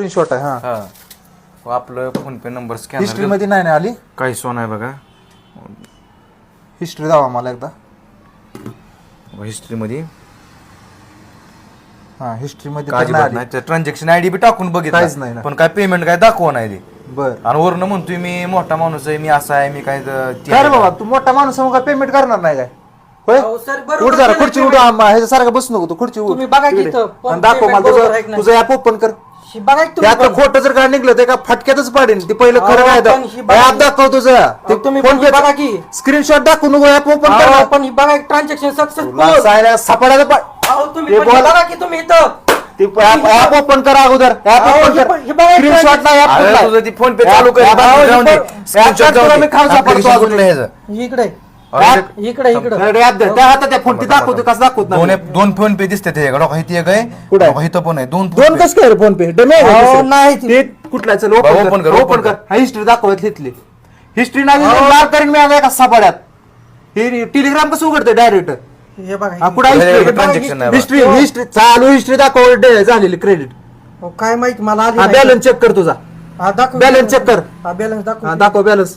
Screenshot आहे हा. हा. व आपलं फोन पे नंबर हिस्ट्री स्कॅनरमध्ये नाही ना आली? काही सोन आहे बघा. हिस्ट्री दावा मला एकदा. हिस्ट्री मध्ये हा हिस्ट्री मध्ये तर काय नाही नाही. ट्रान्झॅक्शन आयडी बी टाकून काहीच नाही बघितलं ना. पण काय पेमेंट काय दाखवा नाही ते बर. आणि वरनं म्हणतोय मी मोठा माणूस आहे मी असा आहे मी काय त- ते काय रे आहे. बाबा तू मोठा माणूस आहे, मग काय पेमेंट करणार नाही काय? अहो, बरोबर उठ जरा केलं खुर्ची. उठ ह्याच्यासारखं बसू नको तू खुर्ची उठ. तुम्ही बघा की इकडे. इथं, पण आणि दाखव payment मला बरोबर आहे की तुझं नाही? तुझं ऍप ओपन कर. शी बघा की तुम्ही त्यातलं पण. खोटं जर काय निघलं ते का फटक्यातच पाडेन ते पहिलं खरं अहो, काय पण ही बघा ऍप दाखव तुझं अहो, तुम्ही पण ही बघा की. स्क्रीनशॉट दाखवू नको ऍप ओपन अहो, कर पण ही बघा ट्रान्झॅक्शन सक्सेसफुल सापडायला तुम्ही हे पण ही बोल. बघा की तुम्ही इथं ते ऍप ओपन कर अगोदर ऍप अहो, ओपन हे कर पण- हे बघा, स्क्रीनशॉट नाही ऍप अरे तुझं ती फोन पे चालू कर जाऊन दे. Screenshot जाऊन दे. Application? इकडे इकडे इकडे. अरे त्या हातात त्या फोन ती दाखवतो कसं दाखवत दोन नाही ऍप- दोन फोन पे दिसते ते एक आहे कुठं आहे? डोका इथं पण आहे. दोन दोन pay. कसं काय फोन पे? डमे अहो, नाही. ती- ते कुठला चल ओपन कर कर, ओपन कर. हा हिस्ट्री दाखवत तिथली. हिस्ट्री नाही दिली, लाल करीन मी आता एका सापड्यात हे टेलिग्राम कसं उघडते डायरेक्ट हे बघा हा कुठं हे हिस्ट्री. हिस्ट्री हिस्ट्री चालू हिस्ट्री दाखव डे- झालेली क्रेडिट अहो, काय माहिती मला आली हा नाही. बॅलन्स चेक कर तुझा. हा, दाखव balance check कर. हा बॅलन्स हा दाखव दाखव बॅलन्स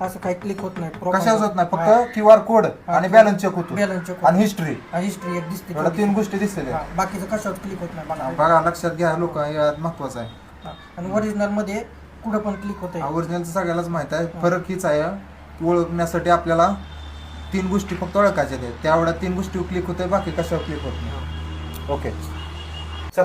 असं काही क्लिक होत नाही. Proper. कशाच होत नाही हा. फक्त क्यू आर कोड आणि बॅलन्स चेक होतो. Balance check होतो. आणि हिस्ट्री हा, हिस्ट्री एक दिसते एवढ्या तीन गोष्टी दिसलेल्या हा, बाकीचं कशावर क्लिक होत नाही. बघा लक्षात घ्या लोक महत्वाचं आहे. हा. आणि ओरिजिनलमध्ये कुठं पण क्लिक होत आहे ओरिजिनलचं सगळ्यालाच माहीत आहे. फरक हीच आहे ओळखण्यासाठी आपल्याला तीन गोष्टी फक्त ओळखायच्या आहेत. त्यावेळेला तीन गोष्टी क्लिक होते बाकी कशावर क्लिक होत नाही. ओके चल.